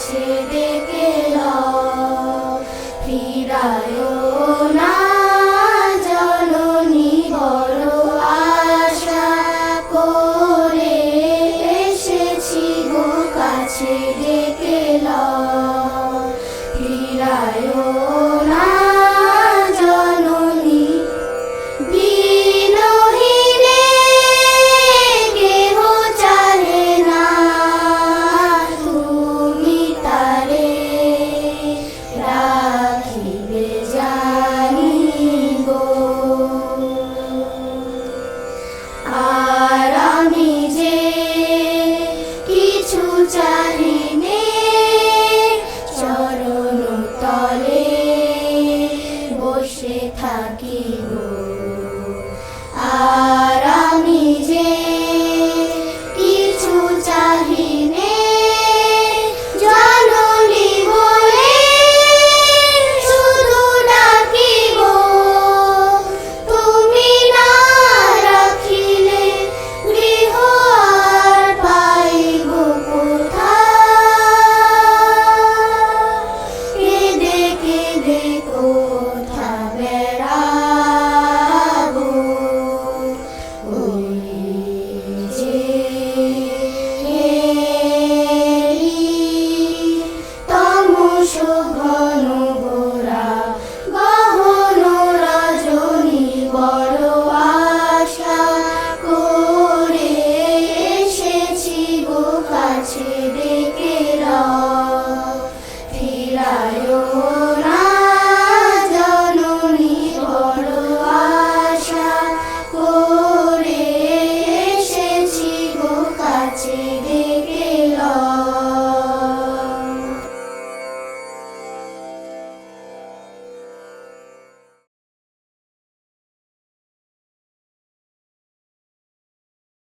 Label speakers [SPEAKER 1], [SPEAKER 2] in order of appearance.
[SPEAKER 1] কাছে ডেকে ফিরায় না Chug.